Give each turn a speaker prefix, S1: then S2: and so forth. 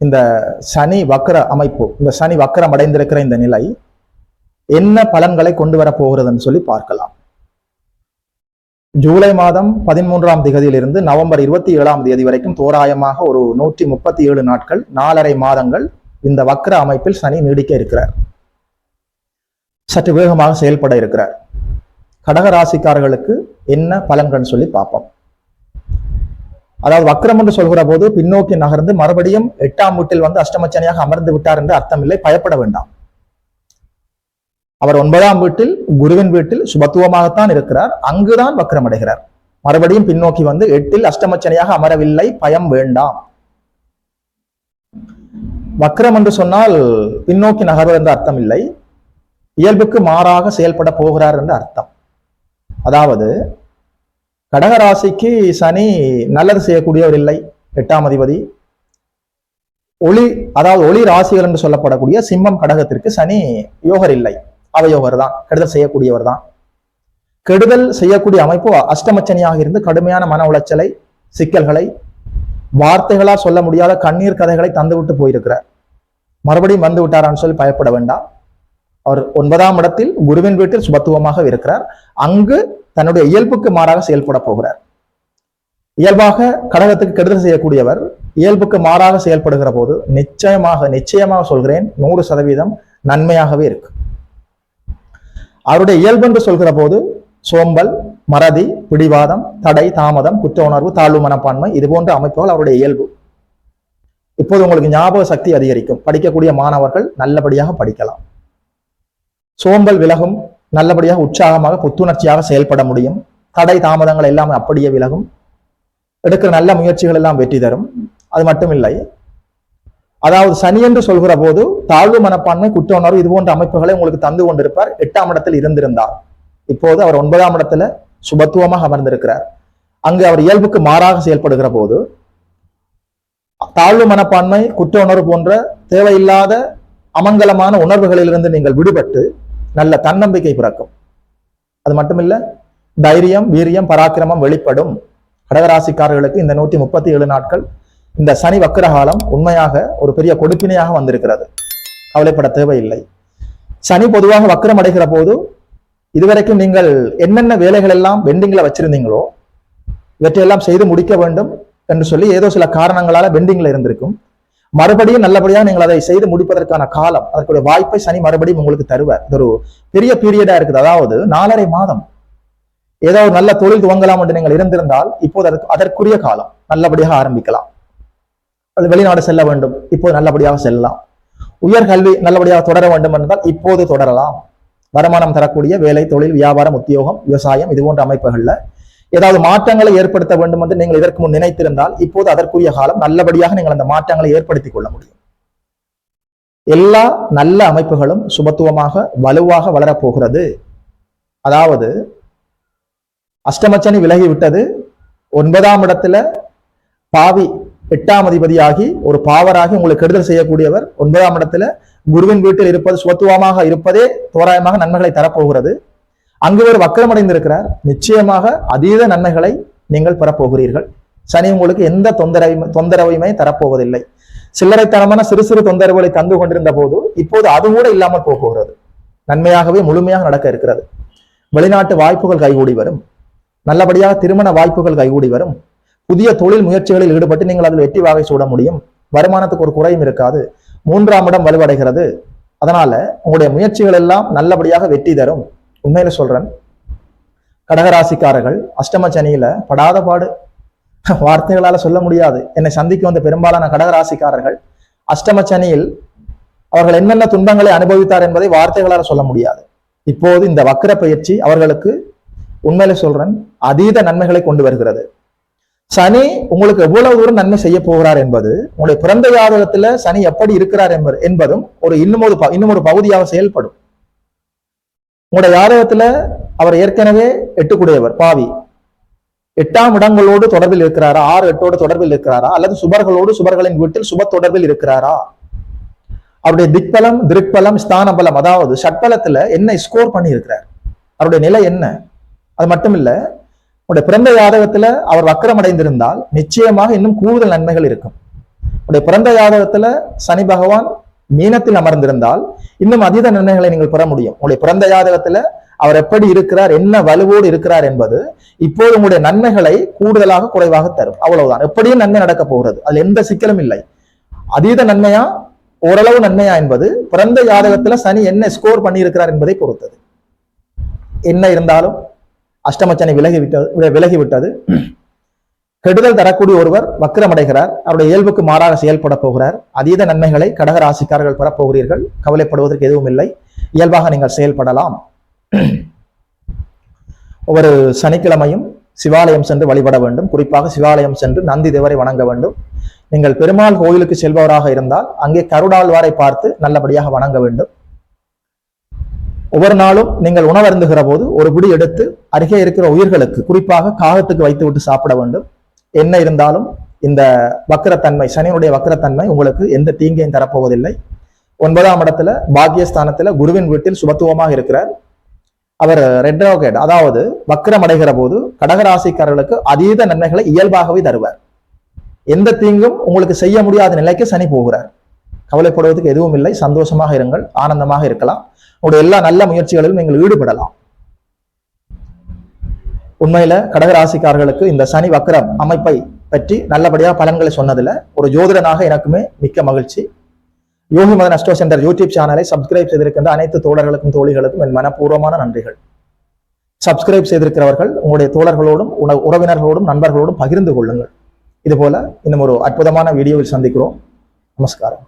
S1: இந்த சனி வக்கர அமைப்பு இந்த சனி வக்கரம் அடைந்திருக்கிற இந்த நிலை என்ன பலன்களை கொண்டு வர போகிறதுன்னு சொல்லி பார்க்கலாம். ஜூலை மாதம் பதிமூன்றாம் திகதியிலிருந்து நவம்பர் இருபத்தி ஏழாம் தேதி வரைக்கும் தோராயமாக ஒரு நூற்றி முப்பத்தி ஏழு நாட்கள் நாலரை மாதங்கள் இந்த வக்கர அமைப்பில் சனி நீடிக்க இருக்கிறார். சற்று வேகமாக செயல்பட இருக்கிறார். கடக ராசிக்காரர்களுக்கு என்ன பலன்கள் சொல்லி பார்ப்போம். அதாவது வக்ரம் என்று சொல்கிற போது பின்னோக்கி நகர்ந்து மறுபடியும் எட்டாம் வீட்டில் வந்து அஷ்டமச்சனியாக அமர்ந்து விட்டார் என்று அர்த்தமில்லை. பயப்பட வேண்டாம். அவர் ஒன்பதாம் வீட்டில் குருவின் வீட்டில் சுபத்துவமாகத்தான் இருக்கிறார். அங்குதான் வக்ரம் அடைகிறார். மறுபடியும் பின்னோக்கி வந்து எட்டில் அஷ்டமச்சனையாக அமரவில்லை. பயம் வேண்டாம். வக்ரம் என்று சொன்னால் பின்னோக்கி நகர்வது என்று அர்த்தம் இல்லை இயல்புக்கு மாறாக செயல்பட போகிறார் என்ற அர்த்தம். அதாவது கடகராசிக்கு சனி நல்லது செய்யக்கூடியவர் இல்லை எட்டாம் அதிபதி. ஒளி அதாவது ஒளி ராசிகள் என்று சொல்லப்படக்கூடிய சிம்மம் கடகத்திற்கு சனி யோகர் இல்லை அவயோகர் தான் கெடுதல் செய்யக்கூடியவர் தான் கெடுதல் செய்யக்கூடிய அமைப்பு அஷ்டமச்சனியாக இருந்து கடுமையான மன உளைச்சலை சிக்கல்களை வார்த்தைகளா சொல்ல முடியாத கண்ணீர் கதைகளை தந்துவிட்டு போயிருக்கிறார். மறுபடியும் வந்து விட்டாரான்னு சொல்லி பயப்பட வேண்டாம். அவர் ஒன்பதாம் இடத்தில் குருவின் வீட்டில் சுபத்துவமாக இருக்கிறார். அங்கு தன்னுடைய இயல்புக்கு மாறாக செயல்பட போகிறார். இயல்பாக கடகத்துக்கு கெடுதல் செய்யக்கூடியவர் இயல்புக்கு மாறாக செயல்படுகிற போது நிச்சயமாக நிச்சயமாக சொல்கிறேன் நூறு சதவீதம் நன்மையாகவே இருக்கு. அவருடைய இயல்பு என்று சொல்கிற போது சோம்பல் மறதி பிடிவாதம் தடை தாமதம் குற்ற உணர்வு தாழ்வு மனப்பான்மை இது போன்ற அமைப்புகள் அவருடைய இயல்பு. இப்போது உங்களுக்கு ஞாபக சக்தி அதிகரிக்கும். படிக்கக்கூடிய மாணவர்கள் நல்லபடியாக படிக்கலாம். சோம்பல் விலகும் நல்லபடியாக உற்சாகமாக புத்துணர்ச்சியாக செயல்பட முடியும். தடை தாமதங்கள் எல்லாம் அப்படியே விலகும். எடுக்கிற நல்ல முயற்சிகள் எல்லாம் வெற்றி தரும். அது மட்டும் இல்லை. அதாவது சனி என்று சொல்கிற போது தாழ்வு மனப்பான்மை குற்ற உணர்வு இது போன்ற அமைப்புகளை உங்களுக்கு தந்து கொண்டிருப்பார். எட்டாம் இடத்தில் இருந்திருந்தார். இப்போது அவர் ஒன்பதாம் இடத்துல சுபத்துவமாக அமர்ந்திருக்கிறார். அங்கு அவர் இயல்புக்கு மாறாக செயல்படுகிற போது தாழ்வு மனப்பான்மை குற்ற உணர்வு போன்ற தேவையில்லாத அமங்கலமான உணர்வுகளிலிருந்து நீங்கள் விடுபட்டு நல்ல தன்னம்பிக்கை பிறக்கும். அது மட்டுமில்ல தைரியம் வீரியம் பராக்கிரமம் வெளிப்படும். கடகராசிக்காரர்களுக்கு இந்த நூற்றி முப்பத்தி ஏழு நாட்கள் இந்த சனி வக்கரகாலம் உண்மையாக ஒரு பெரிய கொடுப்பினையாக வந்திருக்கிறது. கவலைப்பட தேவையில்லை. சனி பொதுவாக வக்கரம் அடைகிற போது இதுவரைக்கும் நீங்கள் என்னென்ன வேலைகள் எல்லாம் பெண்டிங்ல வச்சிருந்தீங்களோ இவற்றையெல்லாம் செய்து முடிக்க வேண்டும் என்று சொல்லி ஏதோ சில காரணங்களால பெண்டிங்ல இருந்திருக்கும். மறுபடியும் நல்லபடியாக நீங்கள் அதை செய்து முடிப்பதற்கான காலம் அதற்குரிய வாய்ப்பை சனி மறுபடியும் உங்களுக்கு தருவார். இது ஒரு பெரிய பீரியடா இருக்குது. அதாவது நாலரை மாதம். ஏதோ ஒரு நல்ல தொழில் துவங்கலாம் என்று நீங்கள் இருந்திருந்தால் இப்போது அதற்கு அதற்குரிய காலம். நல்லபடியாக ஆரம்பிக்கலாம். அது வெளிநாடு செல்ல வேண்டும். இப்போது நல்லபடியாக செல்லலாம். உயர்கல்வி நல்லபடியாக தொடர வேண்டும் என்றால் இப்போது தொடரலாம். வருமானம் தரக்கூடிய வேலை தொழில் வியாபாரம் உத்தியோகம் விவசாயம் இது போன்ற அமைப்புகள்ல ஏதாவது மாற்றங்களை ஏற்படுத்த வேண்டும் என்று நீங்கள் இதற்கு முன் நினைத்திருந்தால் இப்போது அதற்குரிய காலம் நல்லபடியாக நீங்கள் அந்த மாற்றங்களை ஏற்படுத்திக் கொள்ள முடியும். எல்லா நல்ல அமைப்புகளும் சுபத்துவமாக வலுவாக வளரப்போகிறது. அதாவது அஷ்டமச்சனி விலகி விட்டது ஒன்பதாம் இடத்துல பாவி எட்டாம் அதிபதியாகி ஒரு பாவராகி உங்களுக்கு கெடுதல் செய்யக்கூடியவர். ஒன்பதாம் இடத்துல குருவின் வீட்டில் இருப்பது சுபத்துவமாக இருப்பதே தோராயமாக நன்மைகளை தரப்போகிறது. அங்கு ஒரு வக்கரமடைந்திருக்கிறார். நிச்சயமாக அதீத நன்மைகளை நீங்கள் பெறப்போகிறீர்கள். சனி உங்களுக்கு எந்த தொந்தரவையும் தொந்தரவையுமே தரப்போவதில்லை. சில்லறைத்தனமான சிறு சிறு தொந்தரவுகளை தந்து கொண்டிருந்த போது இப்போது அது கூட இல்லாமல் போகிறது. நன்மையாகவே முழுமையாக நடக்க இருக்கிறது. வெளிநாட்டு வாய்ப்புகள் கைகூடி வரும். நல்லபடியாக திருமண வாய்ப்புகள் கைகூடி வரும். புதிய தொழில் முயற்சிகளில் ஈடுபட்டு நீங்கள் அதில் வெற்றி வாகை சூட முடியும். வருமானத்துக்கு ஒரு குறையும் இருக்காது. மூன்றாம் இடம் வலுவடைகிறது. அதனால உங்களுடைய முயற்சிகள் எல்லாம் நல்லபடியாக வெற்றி தரும். உண்மையில சொல்றேன். கடகராசிக்காரர்கள் அஷ்டம சனியில படாத பாடு. வார்த்தைகளால சொல்ல முடியாது. என்னை சந்திக்க வந்த பெரும்பாலான கடகராசிக்காரர்கள் அஷ்டம சனியில் அவர்கள் என்னென்ன துன்பங்களை அனுபவித்தார் என்பதை வார்த்தைகளால சொல்ல முடியாது. இப்போது இந்த வக்கர பயிற்சி அவர்களுக்கு உண்மையில சொல்றேன் அதீத நன்மைகளை கொண்டு வருகிறது. சனி உங்களுக்கு எவ்வளவு தூரம் நன்மை செய்ய போகிறார் என்பது உங்களுடைய பிறந்த ஜாதகத்துல சனி எப்படி இருக்கிறார் என்பதும் ஒரு இன்னும் ஒரு ப- இன்னும் ஒரு பகுதியாக செயல்படும். உங்களுடைய ஜாதகத்துல அவர் ஏற்கனவே எட்டுக்குடையவர் பாவி. எட்டாம் இடங்களோடு தொடர்பில் இருக்கிறாரா? ஆறு எட்டோடு தொடர்பில் இருக்கிறாரா? அல்லது சுபர்களோடு சுபர்களின் வீட்டில் சுப தொடர்பில் இருக்கிறாரா? அவருடைய திக்பலம் திருக்பலம் ஸ்தான பலம் அதாவது ஷட்பலத்துல என்ன ஸ்கோர் பண்ணி இருக்கிறார் அவருடைய நிலை என்ன? அது மட்டும் இல்ல உடைய பிறந்த ஜாதகத்துல அவர் வக்கரம் அடைந்திருந்தால் நிச்சயமாக இன்னும் கூடுதல் நன்மைகள் இருக்கும். உடைய பிறந்த ஜாதகத்துல சனி பகவான் மீனத்தில் அமர்ந்திருந்தால் இன்னும் அதீத நன்மைகளை நீங்கள் பெற முடியும். உங்களுடைய பிறந்த ஜாதகத்துல அவர் எப்படி இருக்கிறார் என்ன வலுவோடு இருக்கிறார் என்பது இப்போது உங்களுடைய நன்மைகளை கூடுதலாக குறைவாக தரும். அவ்வளவுதான். எப்படியும் நன்மை நடக்க போகிறது. அதுல எந்த சிக்கலும் இல்லை. அதீத நன்மையா ஓரளவு நன்மையா என்பது பிறந்த ஜாதகத்துல சனி என்ன ஸ்கோர் பண்ணி இருக்கிறார் என்பதை பொறுத்தது. என்ன இருந்தாலும் அஷ்டமச்சனை விலகி விட்டது விலகி விட்டது கெடுதல் தரக்கூடிய ஒருவர் வக்கிரமடைகிறார். அவருடைய இயல்புக்கு மாறாக செயல்பட போகிறார். அதீத நன்மைகளை கடக ராசிக்காரர்கள் பெறப்போகிறீர்கள் கவலைப்படுவதற்கு எதுவும் இல்லை. இயல்பாக நீங்கள் செயல்படலாம். ஒவ்வொரு சனிக்கிழமையும் சிவாலயம் சென்று வழிபட வேண்டும். குறிப்பாக சிவாலயம் சென்று நந்தி தேவரை வணங்க வேண்டும். நீங்கள் பெருமாள் கோயிலுக்கு செல்பவராக இருந்தால் அங்கே கருடாழ்வாரை பார்த்து நல்லபடியாக வணங்க வேண்டும். ஒவ்வொரு நாளும் நீங்கள் உணவருந்துகிற போது ஒரு பிடி எடுத்து அருகே இருக்கிற உயிர்களுக்கு குறிப்பாக காகத்துக்கு வைத்துவிட்டு சாப்பிட வேண்டும். என்ன இருந்தாலும் இந்த வக்கரத்தன்மை சனியினுடைய வக்கரத்தன்மை உங்களுக்கு எந்த தீங்கையும் தரப்போவதில்லை. ஒன்பதாம் இடத்துல பாக்கியஸ்தானத்துல குருவின் வீட்டில் சுபத்துவமாக இருக்கிறார். அவர் ரெட்ரோகேட் அதாவது வக்கரம் அடைகிற போது கடகராசிக்காரர்களுக்கு அதீத நன்மைகளை இயல்பாகவே தருவார். எந்த தீங்கும் உங்களுக்கு செய்ய முடியாத நிலைக்கு சனி போகிறார். கவலைப்படுவதற்கு எதுவும் இல்லை சந்தோஷமாக இருங்கள் ஆனந்தமாக இருக்கலாம். உங்களுடைய எல்லா நல்ல முயற்சிகளிலும் நீங்கள் ஈடுபடலாம். உண்மையில கடகராசிக்காரர்களுக்கு இந்த சனி வக்கரம் அமைப்பை பற்றி நல்லபடியா பலன்களை சொன்னதுல ஒரு ஜோதிடனாக எனக்குமே மிக்க மகிழ்ச்சி. Yogi Madan astro centre YouTube சேனலை சப்ஸ்கிரைப் செய்திருக்கின்ற அனைத்து தோழர்களுக்கும் தோழிகளுக்கும் என் மனப்பூர்வமான நன்றிகள். சப்ஸ்கிரைப் செய்திருக்கிறவர்கள் உங்களுடைய தோழர்களோடும் உறவினர்களோடும் நண்பர்களோடும் பகிர்ந்து கொள்ளுங்கள். இதுபோல இன்னும் ஒரு அற்புதமான வீடியோவில் சந்திக்கிறோம். நமஸ்காரம்.